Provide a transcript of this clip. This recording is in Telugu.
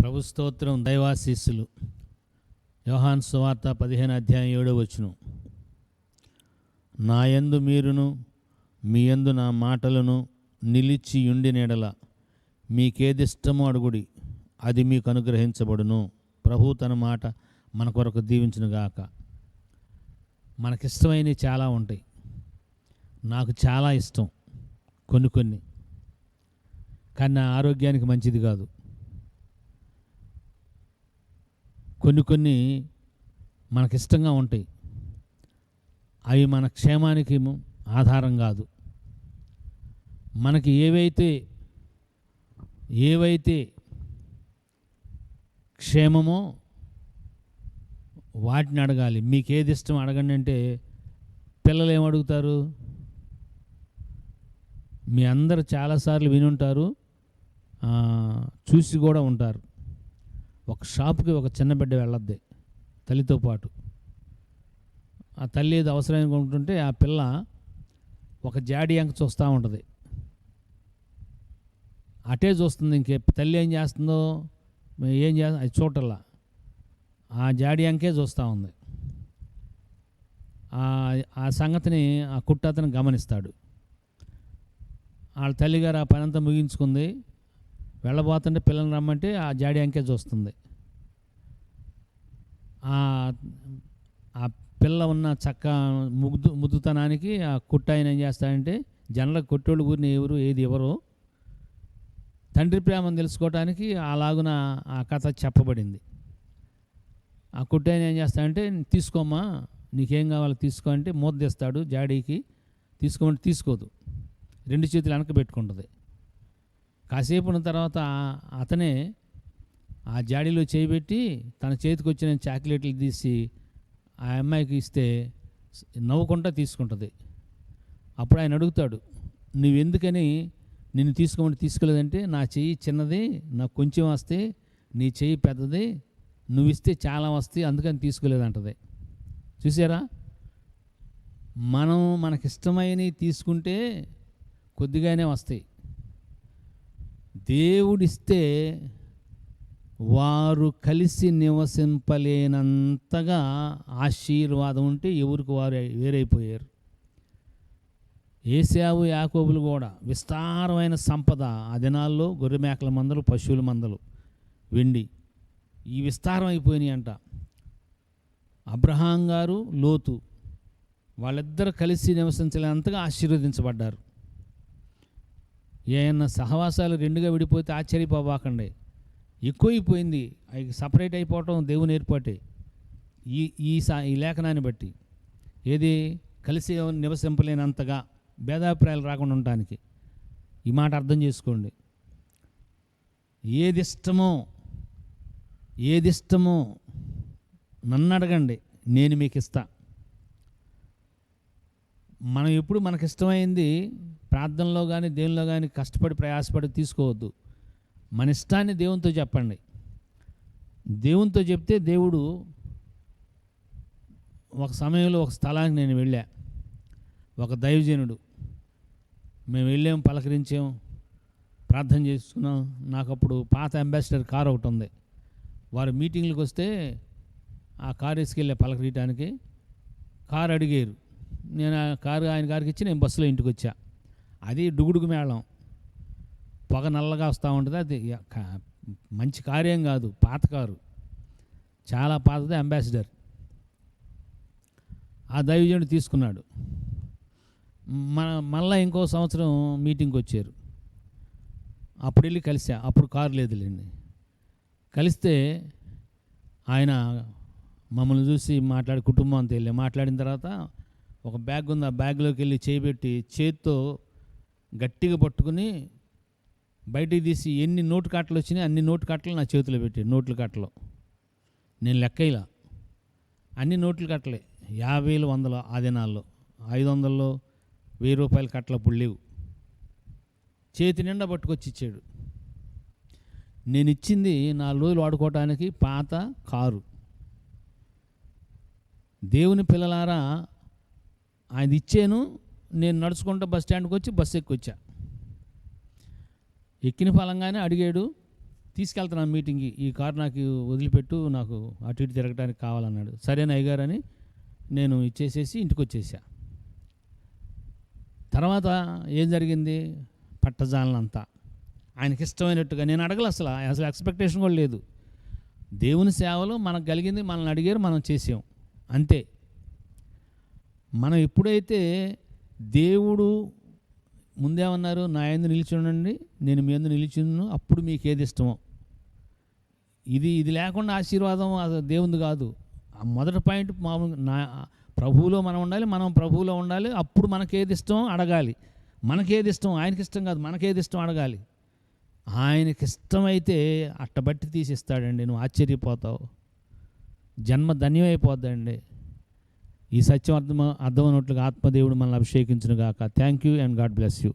ప్రభు స్తోత్రం దైవాశీస్సులు. యోహాన్ సువార్త పదిహేను అధ్యాయం ఏడో వచ్చును నా యందు మీరును మీ యందు నా మాటలను నిలిచి ఉండి నెడల మీకేదిష్టమో అడుగుడి అది మీకు అనుగ్రహించబడును. ప్రభు తన మాట మన కొరకు దీవించునుగాక మనకిష్టమైనవి చాలా ఉంటాయి. నాకు చాలా ఇష్టం. కొన్ని కొన్ని. కానీ నా ఆరోగ్యానికి మంచిది కాదు. కొన్ని కొన్ని మనకిష్టంగా ఉంటాయి. అవి మన క్షేమానికి ఆధారం కాదు. మనకి ఏవైతే ఏవైతే క్షేమమో వాటిని అడగాలి. మీకు ఏది ఇష్టం అడగండి అంటే పిల్లలు ఏమడుగుతారు మీ అందరు చాలాసార్లు వినుంటారు. చూసి కూడా ఉంటారు. ఒక షాప్కి ఒక చిన్న బిడ్డ వెళ్ళొద్ది తల్లితో పాటు. ఆ తల్లి ఏది అవసరం అనుకుంటుంటే ఆ పిల్ల ఒక జాడి అంక చూస్తూ ఉంటుంది. అటే చూస్తుంది ఇంకే తల్లి ఏం చేస్తుందో ఏం చేస్తా అది చూడటల్లా ఆ జాడి అంకే చూస్తూ ఉంది. ఆ- ఆ సంగతిని ఆ కుట్టతను గమనిస్తాడు. వాళ్ళ తల్లిగారు ఆ పని అంతా ముగించుకుంది. వెళ్ళబోతుంటే పిల్లల్ని రమ్మంటే ఆ జాడి అంకే చూస్తుంది. ఆ ఆ పిల్ల ఉన్న చక్క ముగ్దు ముద్దుతనానికి ఆ కుట్ట ఆయన ఏం చేస్తాడంటే జనరల్ కొట్టోళ్ళు ఊరిని ఎవరు ఏది ఎవరు తండ్రి ప్రేమను తెలుసుకోవడానికి అలాగున ఆ కథ చెప్పబడింది. ఆ కుట్టాయన ఏం చేస్తాడంటే తీసుకోమ్మా నీకేం కావాలో తీసుకో అంటే మూద్దేస్తాడు జాడీకి తీసుకోమంటే తీసుకోదు. రెండు చేతులు వెనక పెట్టుకుంటుంది. కాసేపున తర్వాత అతనే ఆ జాడీలో చేయిబెట్టి తన చేతికి వచ్చిన చాక్లెట్లు తీసి ఆ అమ్మాయికి ఇస్తే నవ్వుకుంటా తీసుకుంటుంది. అప్పుడు ఆయన అడుగుతాడు నువ్వెందుకని నిన్ను తీసుకోమని తీసుకోలేదంటే నా చెయ్యి చిన్నది నాకు కొంచెం వస్తే నీ చెయ్యి పెద్దది నువ్వు ఇస్తే చాలా వస్తాయి అందుకని తీసుకోలేదంటది. చూసారా? మనం మనకిష్టమైనవి తీసుకుంటే కొద్దిగానే వస్తాయి. దేవుడిస్తే వారు కలిసి నివసింపలేనంతగా ఆశీర్వాదం ఉంటే ఎవరికి వారు వేరైపోయారు. ఏసావు యాకోబులు కూడా విస్తారమైన సంపద ఆ దినాల్లో గొర్రె మేకల మందలు పశువుల మందలు వెండి ఈ విస్తారం అయిపోయినాయి అంట అబ్రహాం గారు లోతు వాళ్ళిద్దరు కలిసి నివసించలేనంతగా ఆశీర్వదించబడ్డారు. ఏమన్నా సహవాసాలు రెండుగా విడిపోతే ఆశ్చర్యపోబాకండి. ఎక్కువైపోయింది. అవి సపరేట్ అయిపోవటం దేవుని ఏర్పాటే. ఈ ఈ సా ఈ లేఖనాన్ని బట్టి. ఏది? కలిసి నివసింపలేనంతగా భేదాభిప్రాయాలు రాకుండా ఉండటానికి. ఈ మాట అర్థం చేసుకోండి. ఏది ఇష్టమో ఏది ఇష్టమో నన్ను అడగండి. నేను మీకు ఇస్తాను మనం ఎప్పుడు మనకి ఇష్టమైంది ప్రార్థనలో కానీ దేనిలో కానీ కష్టపడి ప్రయాసపడి తీసుకోవద్దు. మన ఇష్టాన్ని దేవునితో చెప్పండి. దేవునితో చెప్తే దేవుడు ఒక సమయంలో ఒక స్థలానికి నేను వెళ్ళా. ఒక దైవజనుడు. మేము వెళ్ళాం పలకరించాం ప్రార్థన చేసుకున్నాం. నాకు అప్పుడు పాత అంబాసిడర్ కార్ ఒకటి ఉంది. వారు మీటింగ్లకు వస్తే ఆ కారు వేసుకెళ్ళే పలకరించడానికి కారు అడిగారు. నేను ఆ కారు ఆయన గారికి ఇచ్చి నేను బస్సులో ఇంటికి వచ్చా అది డుగుడుగు మేళం. పొగ నల్లగా వస్తూ ఉంటుంది. అది మంచి కార్యం కాదు పాత కారు. చాలా పాతది అంబాసిడర్. ఆ దైవజనుడు తీసుకున్నాడు. మన మళ్ళా ఇంకో సంవత్సరం మీటింగ్కి వచ్చారు అప్పుడు వెళ్ళి కలిసా. అప్పుడు కారు లేదులేండి. కలిస్తే ఆయన మమ్మల్ని చూసి మాట్లాడి కుటుంబం అంతా వెళ్ళి. మాట్లాడిన తర్వాత ఒక బ్యాగ్ ఉంది ఆ బ్యాగ్లోకి వెళ్ళి చేయబెట్టి చేత్తో గట్టిగా పట్టుకుని బయటికి తీసి ఎన్ని నోటు కట్టలు వచ్చినాయి అన్ని నోటు కట్టలు నా చేతిలో పెట్టి నోట్ల కట్టలు నేను లెక్క ఇలా అన్ని నోట్లు కట్టలే యాభైలు వందలు ఆ దినాల్లో. ఐదు వందల్లో వెయ్యి రూపాయల కట్టలు అప్పుడు లేవు. చేతి నిండా పట్టుకొచ్చి ఇచ్చాడు. నేను ఇచ్చింది నాలుగు రోజులు వాడుకోవటానికి పాత కారు. దేవుని పిల్లలారా ఆయన ఇచ్చాను నేను నడుచుకుంటూ బస్ స్టాండ్కి వచ్చి బస్సు ఎక్కొచ్చా. ఎక్కిన ఫలంగానే అడిగాడు తీసుకెళ్తున్నాను మీటింగ్కి ఈ కారు నాకు వదిలిపెట్టు నాకు అటు ఇటు తిరగడానికి కావాలన్నాడు. సరేనా అయ్యగారు నేను ఇచ్చేసేసి ఇంటికి వచ్చేసా తర్వాత ఏం జరిగింది? పట్టజాలనంతా. ఆయనకి ఇష్టమైనట్టుగా నేను అడగల అసలు అసలు ఎక్స్పెక్టేషన్ కూడా లేదు. దేవుని సేవలు మనకు కలిగింది మనల్ని అడిగారు మనం చేసాం. అంతే. మనం ఎప్పుడైతే దేవుడు ముందేమన్నారు నా ఎందు నిలిచి ఉండండి నేను మీ ఎందు నిలిచిను అప్పుడు మీకు ఏది ఇష్టమో. ఇది ఇది లేకుండా ఆశీర్వాదం అది దేవుంది కాదు. ఆ మొదటి పాయింట్ మామూలు నా ప్రభువులో మనం ఉండాలి మనం ప్రభువులో ఉండాలి అప్పుడు మనకేది ఇష్టం అడగాలి. మనకేది ఇష్టం ఆయనకి ఇష్టం కాదు మనకేది ఇష్టం అడగాలి. ఆయనకి ఇష్టమైతే అట్టబట్టి తీసిస్తాడండి నువ్వు ఆశ్చర్యపోతావు. జన్మ ధన్యమైపోద్దండి. ఈ సత్యం అర్థం అర్థమైనట్లుగా ఆత్మదేవుడు మనల్ని అభిషేకించును గాక thank you and God bless you